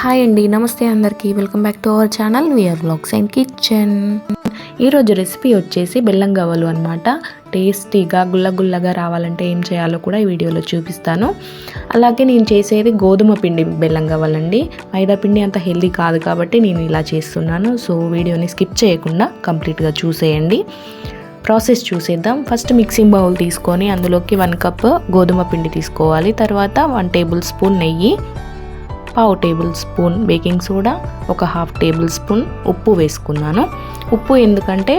Hi అండి నమస్తే అందరికీ. Welcome back to our channel VR blogs and kitchen ఈరోజు రెసిపీ వచ్చేసి బెల్లం గవ్వలు అనమాట టేస్టీగా గుల్లగుల్లగా రావాలంటే ఏం చేయాలో కూడా ఈ వీడియోలో చూపిస్తాను. అలాగే నేను చేసేది గోధుమ పిండి బెల్లం గవ్వలండి. మైదా పిండి అంత హెల్దీ కాదు కాబట్టి నేను ఇలా చేస్తున్నాను. సో వీడియోని స్కిప్ చేయకుండా కంప్లీట్గా చూసేయండి. ప్రాసెస్ చూసేద్దాం. ఫస్ట్ మిక్సింగ్ బౌల్ తీసుకొని అందులోకి వన్ కప్ గోధుమ పిండి తీసుకోవాలి. తర్వాత వన్ టేబుల్ స్పూన్ నెయ్యి పావు టేబుల్ స్పూన్ బేకింగ్ సోడా ఒక హాఫ్ టేబుల్ స్పూన్ ఉప్పు వేసుకున్నాను. ఉప్పు ఎందుకంటే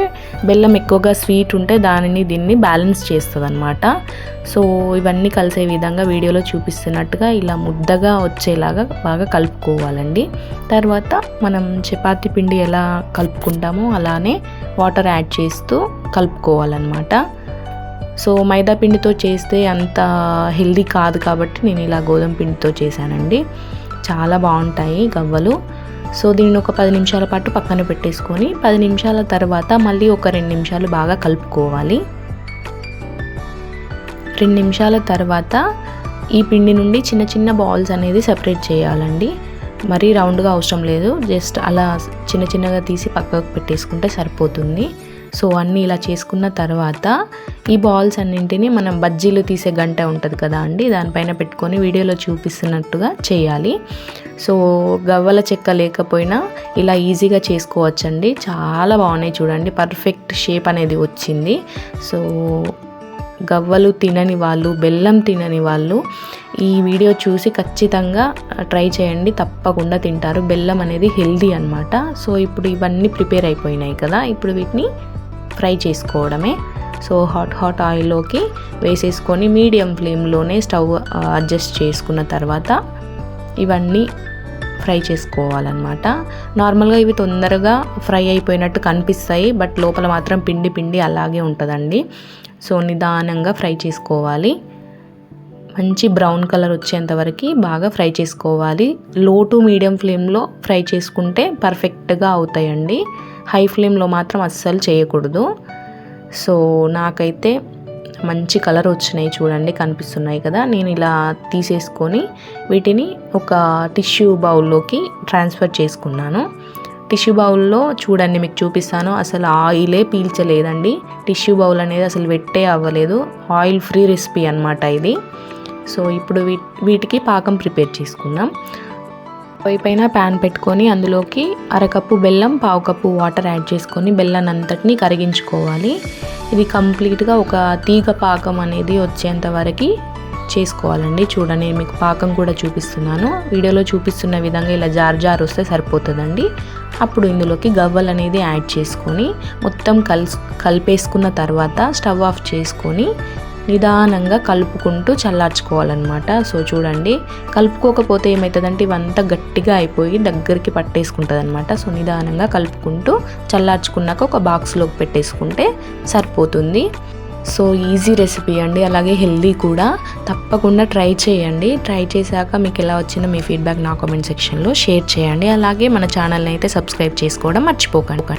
బెల్లం ఎక్కువగా స్వీట్ ఉంటే దానిని దీన్ని బ్యాలెన్స్ చేస్తుంది అనమాట సో ఇవన్నీ కలిసే విధంగా వీడియోలో చూపిస్తున్నట్టుగా ఇలా ముద్దగా వచ్చేలాగా బాగా కలుపుకోవాలండి. తర్వాత మనం చపాతీ పిండి ఎలా కలుపుకుంటామో అలానే వాటర్ యాడ్ చేస్తూ కలుపుకోవాలన్నమాట. సో మైదా పిండితో చేస్తే అంత హెల్దీ కాదు కాబట్టి నేను ఇలా గోధుమ పిండితో చేశానండి. చాలా బాగుంటాయి గవ్వలు. సో దీన్ని ఒక పది నిమిషాల పాటు పక్కన పెట్టేసుకొని పది నిమిషాల తర్వాత మళ్ళీ ఒక రెండు నిమిషాలు బాగా కలుపుకోవాలి. రెండు నిమిషాల తర్వాత ఈ పిండి నుండి చిన్న చిన్న బాల్స్ అనేది సెపరేట్ చేయాలండి. మరీ రౌండ్గా అవసరం లేదు. జస్ట్ అలా చిన్న చిన్నగా తీసి పక్కకు పెట్టేసుకుంటే సరిపోతుంది. సో అన్నీ ఇలా చేసుకున్న తర్వాత ఈ బాల్స్ అన్నింటినీ మనం బజ్జీలు తీసే గంట ఉంటుంది కదా అండి దానిపైన పెట్టుకొని వీడియోలో చూపిస్తున్నట్టుగా చేయాలి. సో గవ్వల చెక్క లేకపోయినా ఇలా ఈజీగా చేసుకోవచ్చండి. చాలా బాగున్నాయి చూడండి పర్ఫెక్ట్ షేప్ అనేది వచ్చింది. సో గవ్వలు తినని వాళ్ళు బెల్లం తినని వాళ్ళు ఈ వీడియో చూసి ఖచ్చితంగా ట్రై చేయండి తప్పకుండా తింటారు. బెల్లం అనేది హెల్దీ అనమాట సో ఇప్పుడు ఇవన్నీ ప్రిపేర్ అయిపోయినాయి కదా ఇప్పుడు వీటిని ఫ్రై చేసుకోవడమే. సో హాట్ హాట్ ఆయిల్లోకి వేసేసుకొని మీడియం ఫ్లేమ్లోనే స్టవ్ అడ్జస్ట్ చేసుకున్న తర్వాత ఇవన్నీ ఫ్రై చేసుకోవాలన్నమాట. నార్మల్గా ఇవి తొందరగా ఫ్రై అయిపోయినట్టు కనిపిస్తాయి బట్ లోపల మాత్రం పిండి పిండి అలాగే ఉంటుందండి. సో నిదానంగా ఫ్రై చేసుకోవాలి. మంచి బ్రౌన్ కలర్ వచ్చేంత వరకు బాగా ఫ్రై చేసుకోవాలి. లో టు మీడియం ఫ్లేమ్లో ఫ్రై చేసుకుంటే పర్ఫెక్ట్గా అవుతాయండి. హై ఫ్లేమ్లో మాత్రం అస్సలు చేయకూడదు. సో నాకైతే మంచి కలర్ వచ్చినాయి చూడండి కనిపిస్తున్నాయి కదా. నేను ఇలా తీసేసుకొని వీటిని ఒక టిష్యూ బౌల్లోకి ట్రాన్స్ఫర్ చేసుకున్నాను. టిష్యూ బౌల్లో చూడండి మీకు చూపిస్తాను. అసలు ఆయిలే పీల్చలేదండి. టిష్యూ బౌల్ అనేది అసలు వెట్టే అవ్వలేదు. ఆయిల్ ఫ్రీ రెసిపీ అనమాట ఇది. సో ఇప్పుడు వీటికి పాకం ప్రిపేర్ చేసుకుందాం. పొయ్యి పైన ప్యాన్ పెట్టుకొని అందులోకి అరకప్పు బెల్లం పావు కప్పు వాటర్ యాడ్ చేసుకొని బెల్లం అంతటిని కరిగించుకోవాలి. ఇది కంప్లీట్గా ఒక తీగ పాకం అనేది వచ్చేంత వరకు చేసుకోవాలండి. చూడండి మీకు పాకం కూడా చూపిస్తున్నాను. వీడియోలో చూపిస్తున్న విధంగా ఇలా జార్ జార్ వస్తే సరిపోతుందండి. అప్పుడు ఇందులోకి గవ్వలు అనేది యాడ్ చేసుకొని మొత్తం కలుసు కలిపేసుకున్న తర్వాత స్టవ్ ఆఫ్ చేసుకొని నిదానంగా కలుపుకుంటూ చల్లార్చుకోవాలన్నమాట. సో చూడండి కలుపుకోకపోతే ఏమవుతుందంటే ఇవంతా గట్టిగా అయిపోయి దగ్గరికి పట్టేసుకుంటుంది అనమాట సో నిదానంగా కలుపుకుంటూ చల్లార్చుకున్నాక ఒక బాక్స్లోకి పెట్టేసుకుంటే సరిపోతుంది. సో ఈజీ రెసిపీ అండి. అలాగే హెల్దీ కూడా. తప్పకుండా ట్రై చేయండి. ట్రై చేశాక మీకు ఎలా వచ్చిందో మీ ఫీడ్బ్యాక్ నా కామెంట్ సెక్షన్లో షేర్ చేయండి. అలాగే మన ఛానల్ని అయితే సబ్స్క్రైబ్ చేసుకోవడం మర్చిపోకండి.